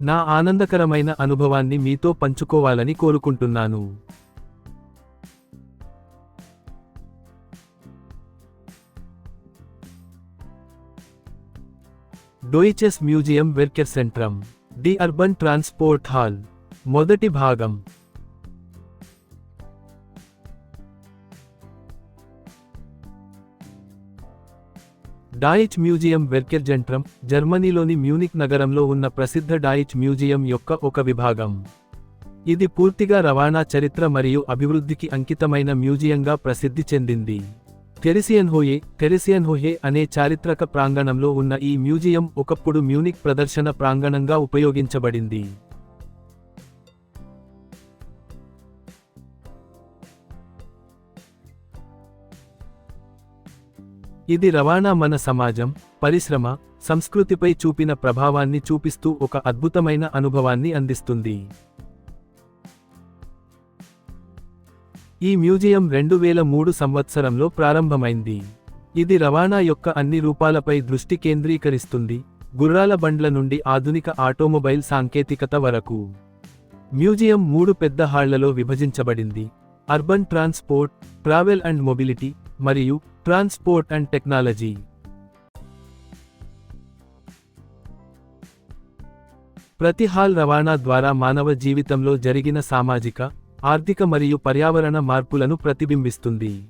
నా ఆనందకరమైన అనుభవాన్ని మీతో పంచుకోవాలని కోరుకుంటున్నాను. Deutsches Museum Verkehrszentrum the urban transport hall మొదటి భాగం. డాయిచ్ మ్యూజియం వెర్కెర్జెంట్రమ్ జర్మనీలోని మ్యూనిక్ నగరంలో ఉన్న ప్రసిద్ధ డాయిచ్ మ్యూజియం యొక్క ఒక విభాగం. ఇది పూర్తిగా రవాణా చరిత్ర మరియు అభివృద్ధికి అంకితమైన మ్యూజియంగా ప్రసిద్ధి చెందింది. టెరిసియన్హోయే టెరిసియన్హోయే అనే చారిత్రక ప్రాంగణంలో ఉన్న ఈ మ్యూజియం ఒకప్పుడు మ్యూనిక్ ప్రదర్శన ప్రాంగణంగా ఉపయోగించబడింది. ఇది రవాణా మన సమాజం పరిశ్రమ సంస్కృతిపై చూపిన ప్రభావాన్ని చూపిస్తూ ఒక అద్భుతమైన అనుభవాన్ని అందిస్తుంది. ఈ మ్యూజియం రెండు వేల మూడు సంవత్సరంలో ప్రారంభమైంది. ఇది రవాణా యొక్క అన్ని రూపాలపై దృష్టి కేంద్రీకరిస్తుంది గుర్రాల బండ్ల నుండి ఆధునిక ఆటోమొబైల్ సాంకేతికత వరకు. మ్యూజియం మూడు పెద్ద హాళ్ళలో విభజించబడింది. Urban transport travel and mobility మరియు ట్రాన్స్పోర్ట్ అండ్ టెక్నాలజీ. ప్రతి హాల్ రవాణా ద్వారా మానవ జీవితంలో జరిగిన సామాజిక ఆర్థిక మరియు పర్యావరణ మార్పులను ప్రతిబింబిస్తుంది.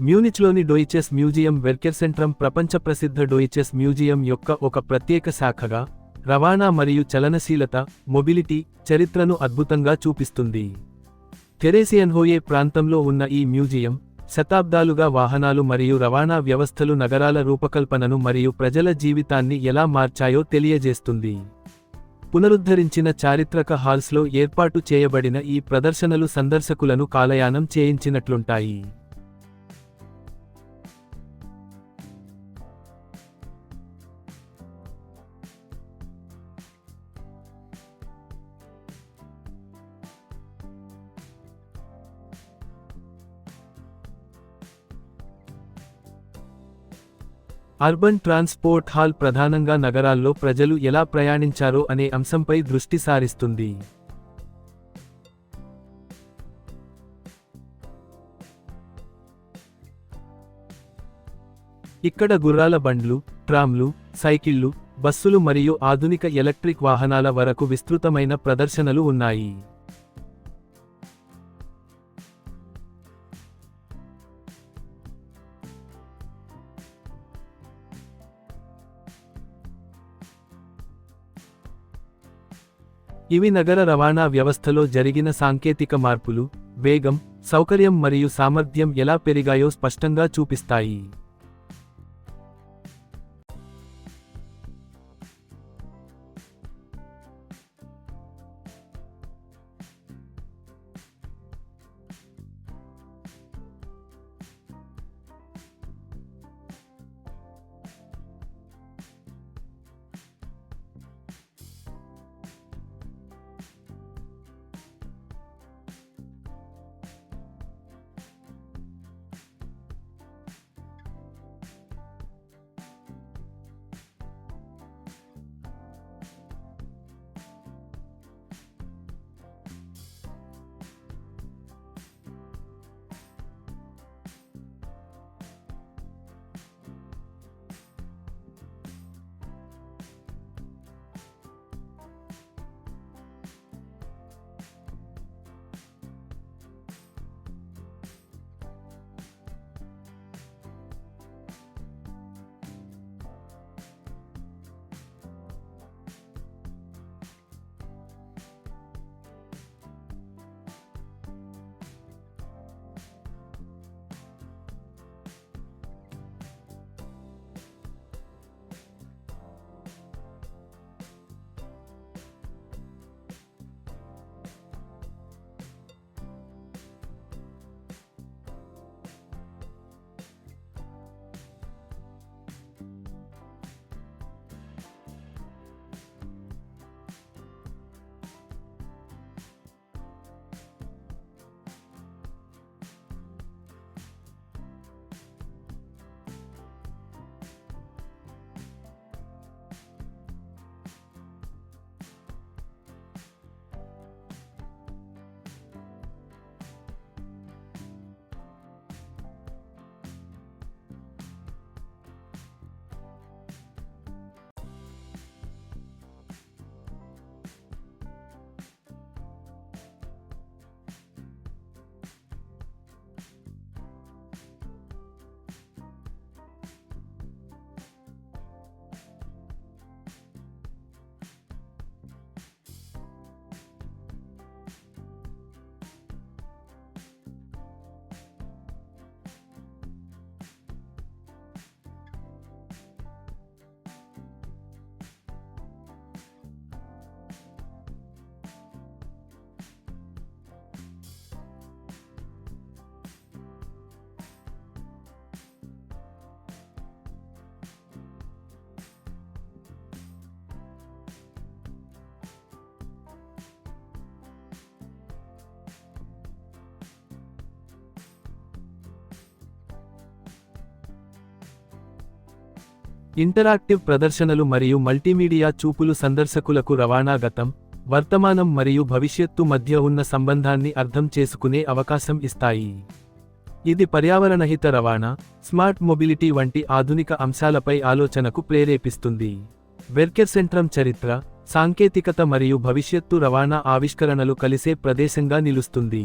మ్యూనిచ్లోని డోయిచెస్ మ్యూజియం వెర్కెర్సెంట్రమ్ ప్రపంచ ప్రసిద్ధ డోయిచెస్ మ్యూజియం యొక్క ఒక ప్రత్యేక శాఖగా రవాణా మరియు చలనశీలత మొబిలిటీ చరిత్రను అద్భుతంగా చూపిస్తుంది. థెరేసియన్హోయే ప్రాంతంలో ఉన్న ఈ మ్యూజియం శతాబ్దాలుగా వాహనాలు మరియు రవాణా వ్యవస్థలు నగరాల రూపకల్పనను మరియు ప్రజల జీవితాన్ని ఎలా మార్చాయో తెలియజేస్తుంది. పునరుద్ధరించిన చారిత్రక హాల్స్లో ఏర్పాటు చేయబడిన ఈ ప్రదర్శనలు సందర్శకులను కాలయానం చేయించినట్లుంటాయి. అర్బన్ ట్రాన్స్పోర్ట్ హాల్ ప్రధానంగా నగరాల్లో ప్రజలు ఎలా ప్రయాణించారో అనే అంశంపై దృష్టి సారిస్తుంది. ఇక్కడ గుర్రాల బండ్లు ట్రామ్లు సైకిళ్ళు బస్సులు మరియు ఆధునిక ఎలక్ట్రిక్ వాహనాల వరకు విస్తృతమైన ప్రదర్శనలు ఉన్నాయి. ఇవి నగర రవాణా వ్యవస్థలో జరిగిన సాంకేతిక మార్పులు వేగం సౌకర్యం మరియు సామర్థ్యం ఎలా పెరిగాయో స్పష్టంగా చూపిస్తాయి. ఇంటరాక్టివ్ ప్రదర్శనలు మరియు మల్టీమీడియా చూపులు సందర్శకులకు రవాణా గతం వర్తమానం మరియు భవిష్యత్తు మధ్య ఉన్న సంబంధాన్ని అర్థం చేసుకునే అవకాశం ఇస్తాయి. ఇది పర్యావరణహిత రవాణా స్మార్ట్ మొబిలిటీ వంటి ఆధునిక అంశాలపై ఆలోచనకు ప్రేరేపిస్తుంది. వెర్కెర్ సెంట్రం చరిత్ర సాంకేతికత మరియు భవిష్యత్తు రవాణా ఆవిష్కరణలు కలిసే ప్రదేశంగా నిలుస్తుంది.